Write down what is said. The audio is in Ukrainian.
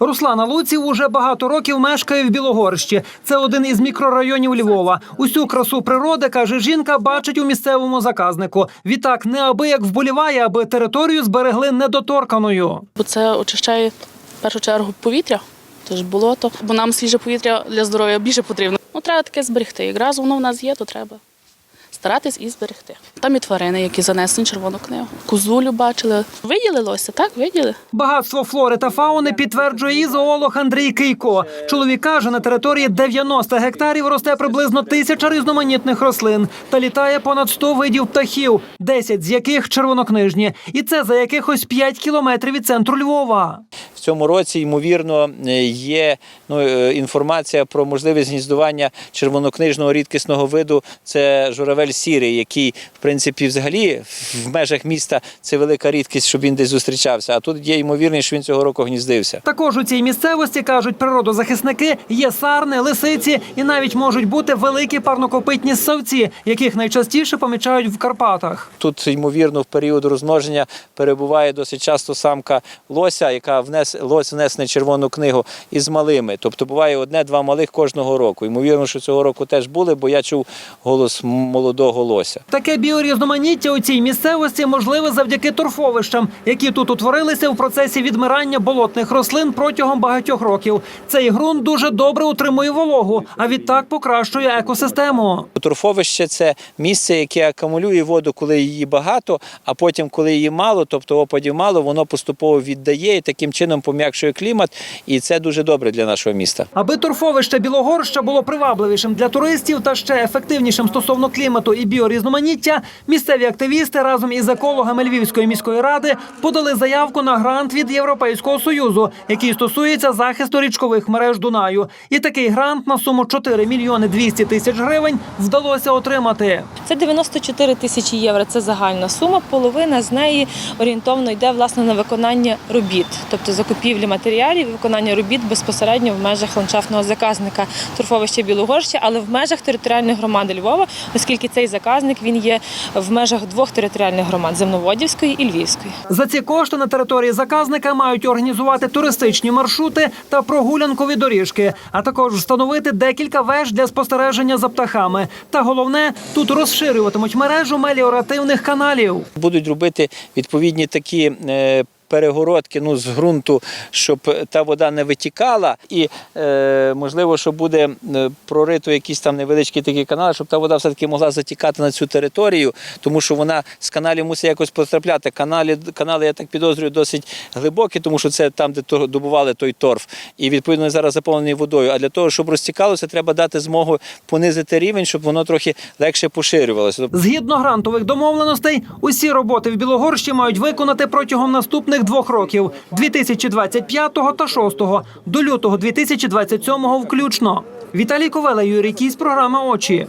Руслана Луців уже багато років мешкає в Білогорщі. Це один із мікрорайонів Львова. Усю красу природи, каже жінка, бачить у місцевому заказнику. Відтак неабияк вболіває, аби територію зберегли недоторканою. бо це очищає в першу чергу повітря, тож болото, бо нам свіже повітря для здоров'я більше потрібно. Ну, треба таке зберегти. Якраз воно в нас є, то треба старатись і зберегти. Там і тварини, які занесені червону книгу. Козулю бачили. Виділилося, так, виділи. Багатство флори та фауни підтверджує і зоолог Андрій Кийко. Чоловік каже, на території 90 гектарів росте приблизно тисяча різноманітних рослин та літає понад 100 видів птахів, 10 з яких червонокнижні. І це за якихось 5 кілометрів від центру Львова. Цьому році, ймовірно, е, є ну, е, інформація про можливість гніздування червонокнижного рідкісного виду. Це журавель сірий, який, в принципі, взагалі в межах міста це велика рідкість, щоб він десь зустрічався. А тут є ймовірність, що він цього року гніздився. Також у цій місцевості кажуть природозахисники, є сарни, лисиці і навіть можуть бути великі парнокопитні ссавці, яких найчастіше помічають в Карпатах. Тут, ймовірно, в період розмноження перебуває досить часто самка лося, яка внес лось внесена в червону книгу із малими. Тобто буває одне-два малих кожного року. Ймовірно, що цього року теж були, бо я чув голос молодого лося. Таке біорізноманіття у цій місцевості можливе завдяки торфовищам, які тут утворилися в процесі відмирання болотних рослин протягом багатьох років. Цей ґрунт дуже добре утримує вологу, а відтак покращує екосистему. Торфовище це місце, яке акумулює воду, коли її багато, а потім, коли її мало, тобто опадів мало, воно поступово віддає і таким чином пом'якшує клімат. І це дуже добре для нашого міста. Аби торфовище Білогорща було привабливішим для туристів та ще ефективнішим стосовно клімату і біорізноманіття, місцеві активісти разом із екологами Львівської міської ради подали заявку на грант від Європейського союзу, який стосується захисту річкових мереж Дунаю. І такий грант на суму 4 мільйони 200 тисяч гривень вдалося отримати. Це 94 тисячі євро. Це загальна сума. Половина з неї орієнтовно йде власне на виконання робіт, тобто закупівлі матеріалів, і виконання робіт безпосередньо в межах ландшафтного заказника торфовища Білогорща, але в межах територіальної громади Львова, оскільки цей заказник він є в межах двох територіальних громад Земноводівської і Львівської. За ці кошти на території заказника мають організувати туристичні маршрути та прогулянкові доріжки, а також встановити декілька веж для спостереження за птахами. Та головне, тут розширюватимуть мережу меліоративних каналів. Будуть робити відповідні такі. Перегородки ну, з ґрунту, щоб та вода не витікала, і е, можливо, що буде е, прорито якісь там невеличкі такі канали, щоб та вода все-таки могла затікати на цю територію, тому що вона з каналів мусить якось потрапляти. Канали, канали, я так підозрюю, досить глибокі, тому що це там, де добували той торф. І відповідно зараз заповнений водою. А для того, щоб розтікалося, треба дати змогу понизити рівень, щоб воно трохи легше поширювалося. Згідно грантових домовленостей, усі роботи в Білогорщі мають виконати протягом наступних двох років 2025 та 2006, до лютого 2027 включно. Віталій Ковела, Юрій Кісь, програма Очі.